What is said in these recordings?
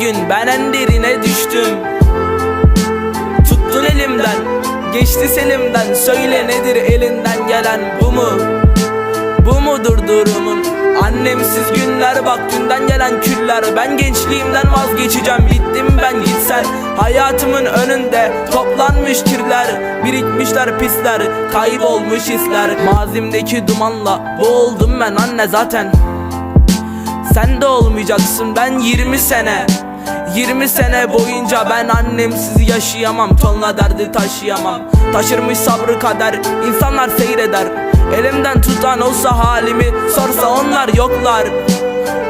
gün ben en derine düştüm. Tuttun elimden Geçti selimden. Söyle nedir elinden gelen bu mu? Bu mudur durumun? Annemsiz günler bak dünden gelen küller. Ben gençliğimden vazgeçeceğim bittim ben gitsen. Hayatımın önünde toplanmış kirler Birikmişler pisler kaybolmuş hisler. Mazimdeki dumanla boğuldum ben anne zaten sen de olmayacaksın ben 20 sene. 20 sene boyunca ben annemsiz yaşayamam. Tonla derdi taşıyamam. Taşırmış sabrı kader insanlar seyreder. Elimden tutan olsa halimi Sorsa onlar yoklar.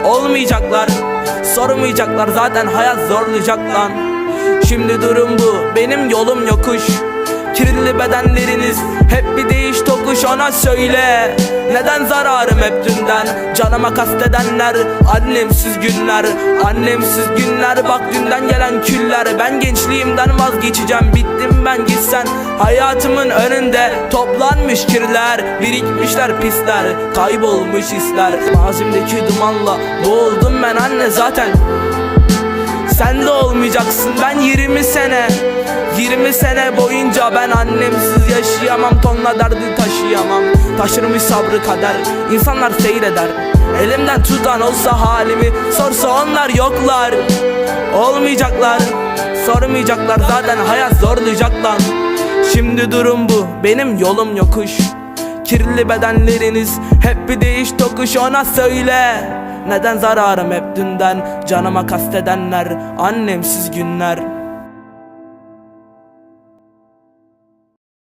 Olmayacaklar Sormayacaklar zaten hayat zorlayacak lan. Şimdi durum bu benim yolum yokuş. Kirli bedenleriniz hep ona söyle Neden zararım hep dünden? Canıma kastedenler Annemsiz günler. Annemsiz günler Bak dünden gelen küller. Ben gençliğimden vazgeçeceğim Bittim ben gitsen. Hayatımın önünde Toplanmış kirler Birikmişler pisler. Kaybolmuş hisler. Mazimdeki dumanla Boğuldum ben anne zaten sen de olmayacaksın ben 20 sene. 20 sene boyunca ben annemsiz yaşayamam Tonla derdi taşıyamam. Taşırmış sabrı kader insanlar seyreder Elimden tutan olsa halimi Sorsa onlar yoklar. Olmayacaklar Sormayacaklar zaten hayat zorlayacak lan. Şimdi durum bu benim yolum yokuş Kirli bedenleriniz. Hep bir değiş tokuş ona söyle. Neden zararım hep dünden? Canıma kastedenler annemsiz günler